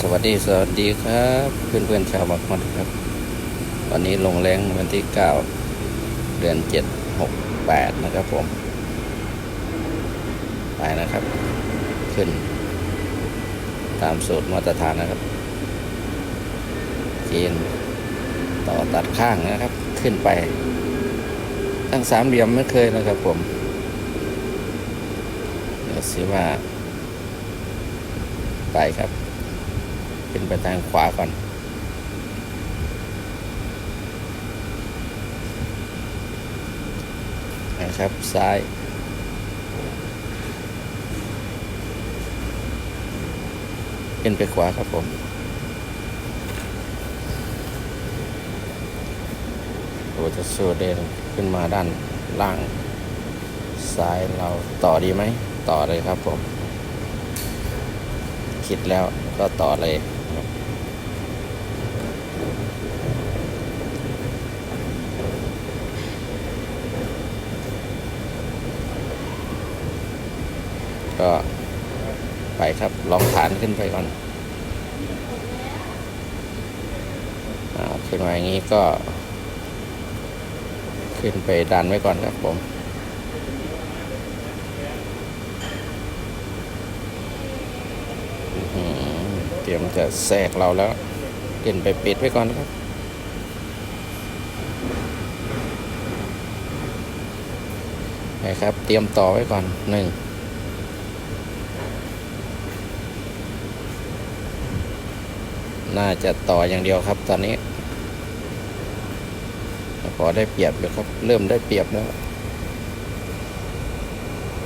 สวัสดีสวัสดีครับ เพื่อนเพื่อนๆชาวบักมันครับ วันนี้ลงแรงวันที่9เดือน7 6 8นะครับผม ไปนะครับ ขึ้น ตามสูตรมาตรฐานนะครับเกณฑ์ต่อตัดข้างนะครับ ขึ้นไปตั้งสามเหลี่ยมไม่เคยนะครับผมเดี๋ยวสิว่า ไปครับ ขึ้นไปทางขวาก่อน นะครับ ซ้ายขึ้นไปขวาครับผมโอ้จะสู้เดินขึ้นมาด้านล่าง ซ้ายเราต่อดีไหม ต่อเลยครับผม คิดแล้วก็ต่อเลยครับ ก็ไปครับลองฐานขึ้นไปก่อนอาขึ้นมาอย่างนี้ก็ ขึ้นไปดันไว้ก่อนครับผมเตรียมจะแทรกเราแล้วขึ้นไปปิดไว้ก่อนครับนะครับ เตรียมต่อไว้ก่อนหนึ่ง น่าจะต่ออย่างเดียวครับ ตอนนี้พอได้เปรียบอยู่ครับ เริ่มได้เปรียบแล้ว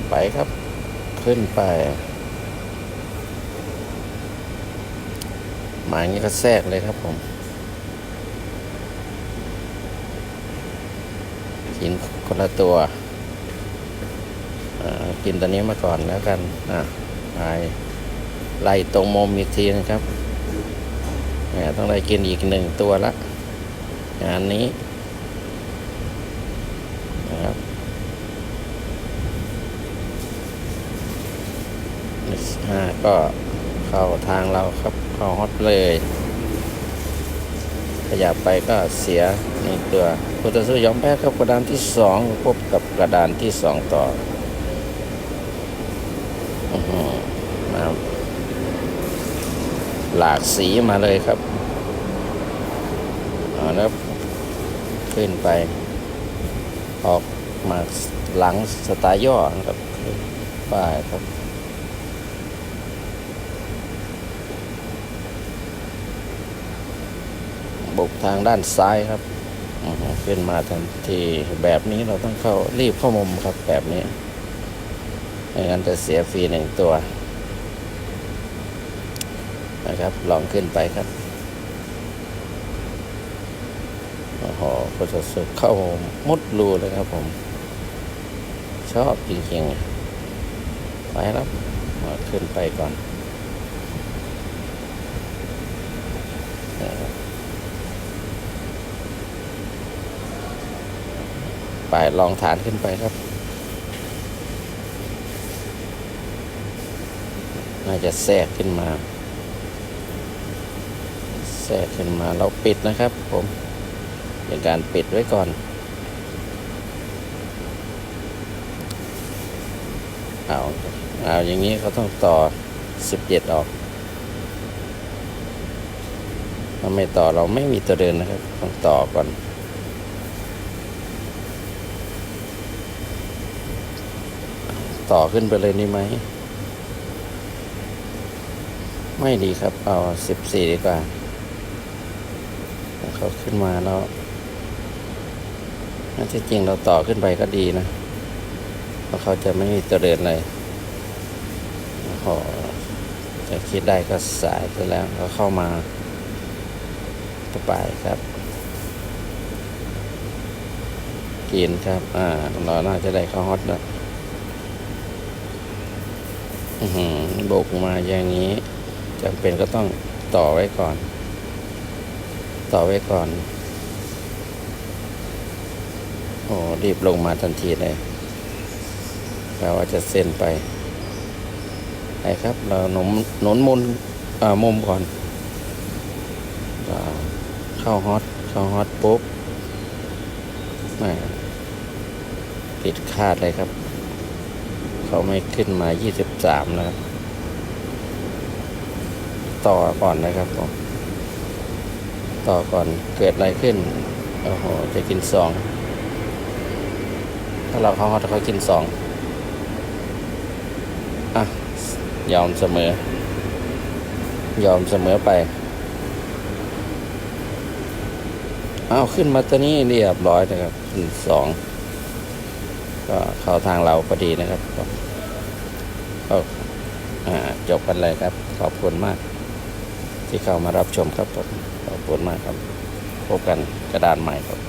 ไปครับ ขึ้นไปหมายนี้ก็แทรกเลยครับผมกินคนละตัวกินตัวนี้มาก่อนแล้วกัน อะไปไล่ตรงมุมอีกทีนะครับ ต้องได้กินอีกหนึ่งตัวละ งานนี้นะครับห้าก็เข้าทางเราครับ เข้าฮอตเลย ขยับไปก็เสียหนึ่งตัวพุทธสู้ยอมแพ้ครับกระดานที่สองพบกับกระดานที่สองต่อ อื้อหือมา หลากสีมาเลยครับเอาแล้วขึ้นไป ออกมาหลังสไตล์ย่อนะครับป้ายครับบุกทางด้านซ้ายครับขึ้นมาทันทีแบบนี้เราต้องเข้ารีบเข้ามุมครับแบบนี้ไม่งั้นจะเสียฟรีหนึ่งตัว นะครับ ลองขึ้นไปครับโอ้โหก็จะสุดเข้ามุดรูเลยครับผม ชอบจริงๆ ไปครับมาขึ้นไปก่อนไปลองฐานขึ้นไปครับ น่าจะแทรกขึ้นมา แทรกขึ้นมาเราปิดนะครับผมเป็นการปิดไว้ก่อนเอาเอาอย่างนี้เขาต้องต่อ 17 ออกถ้าไม่ต่อเราไม่มีตัวเดินนะครับ ต้องต่อก่อนต่อขึ้นไปเลยนี่ไหม ไม่ดีครับ เอาสิบสี่ดีกว่า เขาขึ้นมาแล้วน่าจะจริงเราต่อขึ้นไปก็ดีนะเพราะเขาจะไม่มีตัวเดินเลยโอ้จะคิดได้ก็สายไปแล้วเขาเข้ามาต่อไปครับกินครับ อ่าเราน่าจะได้เข้าฮอตแล้วอือหือโบกมาอย่างนี้จำเป็นก็ต้องต่อไว้ก่อน ต่อไว้ก่อน โอ้ รีบลงมาทันทีเลยแปลว่าจะเส้นไปไปครับ เราหนุนหนุนมุนมุมก่อนอเข้าฮอต เข้าฮอตปุ๊บแหม่ผิดคาดเลยครับ เขาไม่ขึ้นมา 23 นะครับ ต่อก่อนนะครับผม ต่อก่อนเกิดอะไรขึ้น โอ้โห จะกินสองถ้าเราเขาเขาเขากินสองอะ ยอมเสมอ ยอมเสมอไป เอาขึ้นมาตัวนี้เรียบร้อยนะครับขึ้นสองก็เข้าทางเราพอดีนะครับก็ก็อ่าจบกันเลยครับ ขอบคุณมาก ที่เข้ามารับชมครับผมขอบคุณมากครับ พบกันกระดานใหม่ครับ